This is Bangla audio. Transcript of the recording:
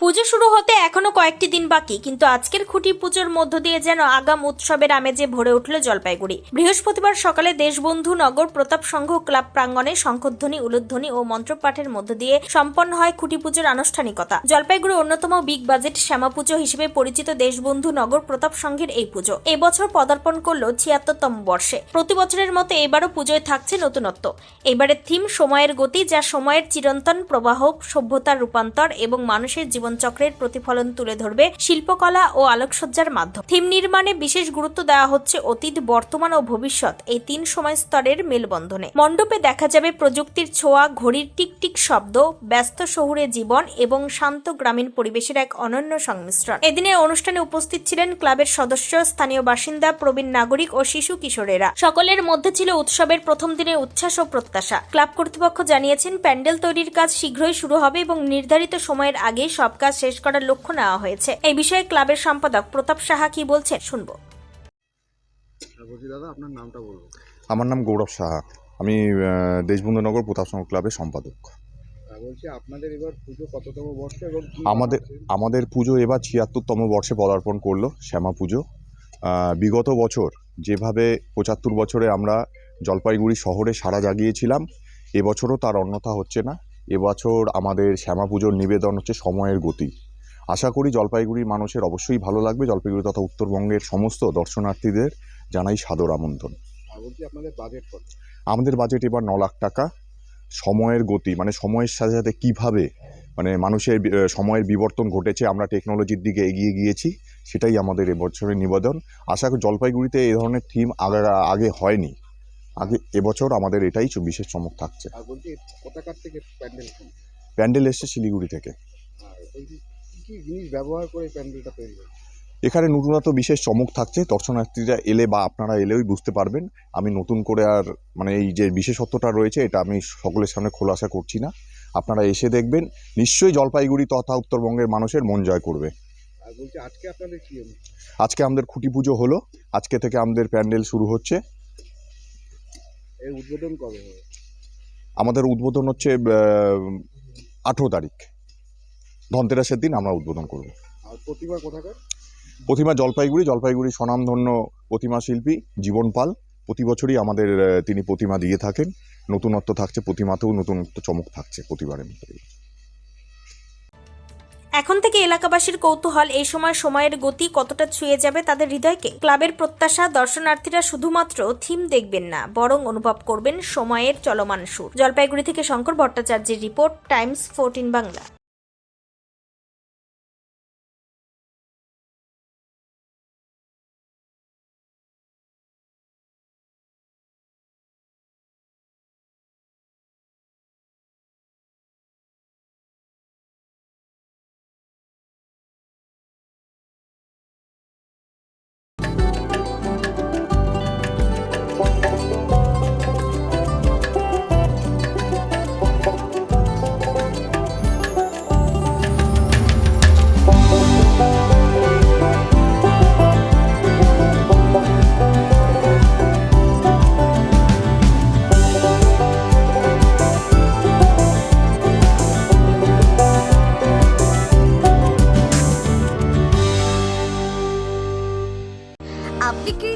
পুজো শুরু হতে এখনও কয়েকটি দিন বাকি, কিন্তু আজকের খুঁটি পুজোর মধ্য দিয়ে যেন আগাম উৎসবের আমেজে ভরে উঠল জলপাইগুড়ি। বৃহস্পতিবার সকালে দেশবন্ধু নগর প্রতাপ সংঘ ক্লাব প্রাঙ্গণে শঙ্খধ্বনি, উলুধ্বনি ও মন্ত্রপাঠের মধ্য দিয়ে সম্পন্ন হয় খুঁটি পুজোর আনুষ্ঠানিকতা। জলপাইগুড়ি অন্যতম বিগ বাজেট শ্যামা পুজো হিসেবে পরিচিত দেশবন্ধু নগর প্রতাপ সংঘের এই পুজো। এবছর পদার্পণ করল ছিয়াত্তরতম বর্ষে। প্রতি বছরের মতো এবারও পুজোয় থাকছে নতুনত্ব। এবারের থিম সময়ের গতি, যা সময়ের চিরন্তন প্রবাহ, সভ্যতার রূপান্তর এবং মানুষের জীবনচক্রের প্রতিফলন তুলে ধরবে শিল্পকলা ও আলোকসজ্জার মাধ্যম। থিম নির্মাণে বিশেষ গুরুত্ব দেওয়া হচ্ছে অতীত, বর্তমান ও ভবিষ্যৎ, এই তিন সময় স্তরের মেলবন্ধনে। মণ্ডপে দেখা যাবে প্রযুক্তির ছোঁয়া, ঘড়ির টিকটিক শব্দ, ব্যস্ত শহুরে জীবন এবং শান্ত গ্রামীণ পরিবেশের এক অনন্য সংমিশ্রণ। এদিনের অনুষ্ঠানে উপস্থিত ছিলেন ক্লাবের সদস্য, স্থানীয় বাসিন্দা, প্রবীণ নাগরিক ও শিশু কিশোরেরা। সকলের মধ্যে ছিল উৎসবের প্রথম দিনের উচ্ছ্বাস ও প্রত্যাশা। ক্লাব কর্তৃপক্ষ জানিয়েছেন, প্যান্ডেল তৈরির কাজ শীঘ্রই শুরু হবে এবং নির্ধারিত সময়ের আগে সব কাজ শেষ করার লক্ষ্য নেওয়া হয়েছে। এই বিষয়ে ক্লাবের সম্পাদক প্রতাপ সাহা কি বলছেন শুনব। বলছি দাদা আপনার নামটা বলব আমার নাম গৌরব সাহা। আমি আহ, দেশবন্ধুনগর প্রতাপ সংঘ ক্লাবের সম্পাদক। বলছি আপনাদের এবার পুজো কততম বর্ষ এবং আমাদের আমাদের পুজো এবার ছিয়াত্তরতম বর্ষে পদার্পণ করল শ্যামা পুজো। বিগত বছর যেভাবে পঁচাত্তর বছরে আমরা জলপাইগুড়ি শহরে সারা জাগিয়েছিলাম এবছরও তার অন্যথা হচ্ছে না। এবছর আমাদের শ্যামা পুজোর নিবেদন হচ্ছে সময়ের গতি। আশা করি জলপাইগুড়ির মানুষের অবশ্যই ভালো লাগবে। জলপাইগুড়ি তথা উত্তরবঙ্গের সমস্ত দর্শনার্থীদের জানাই সাদর আমন্ত্রণ। আমাদের বাজেট এবার ন লাখ টাকা। সময়ের গতি মানে সময়ের সাথে সাথে কীভাবে মানে মানুষের সময়ের বিবর্তন ঘটেছে আমরা টেকনোলজির দিকে এগিয়ে গিয়েছি সেটাই আমাদের এবছরের নিবেদন। আশা করি জলপাইগুড়িতে এই ধরনের থিম আগে আগে হয়নি। আগে এবছর আমাদের এটাই বিশেষ চমক থাকছে। প্যান্ডেল এসছে? শিলিগুড়ি থেকে। ব্যবহার করে প্যান্ডেলটা তৈরি এখানে নতুনত্ব বিশেষ চমক থাকছে দর্শনার্থীরা এলে বা আপনারা এলেই বুঝতে পারবেন। আমি নতুন করে আর মানে এই যে বিশেষত্বটা রয়েছে এটা আমি সকলের সামনে খোলাসা করছি না। আপনারা এসে দেখবেন নিশ্চয়ই জলপাইগুড়ি তথা উত্তরবঙ্গের মানুষের মন জয় করবে। আজকে আপনাদের আজকে আমাদের খুঁটি পুজো হলো আজকে থেকে আমাদের প্যান্ডেল শুরু হচ্ছে। এর উদ্বোধন কবে হবে? আমাদের উদ্বোধন হচ্ছে আঠেরো তারিখ। ধনতেরাসের দিন আমরা উদ্বোধন করব। আর প্রতিমা কোথাকার? প্রতিমা জলপাইগুড়ি জলপাইগুড়ি স্বনামধন্য প্রতিমা শিল্পী জীবন পাল। প্রতি বছরই আমাদের তিনি প্রতিমা দিয়ে থাকেন। নতুনত্ব থাকছে প্রতিমাতেও নতুনত্ব চমক থাকছে প্রতিবারের মতো এখন থেকে এলাকাবাসীর কৌতূহল এই সময় সময়ের গতি কতটা ছুঁয়ে যাবে তাদের হৃদয়কে? ক্লাবের প্রত্যাশা, দর্শনার্থীরা শুধুমাত্র থিম দেখবেন না, বরং অনুভব করবেন সময়ের চলমান সুর। জলপাইগুড়ি থেকে শঙ্কর ভট্টাচার্যের রিপোর্ট, টাইমস ফোরটিন বাংলা।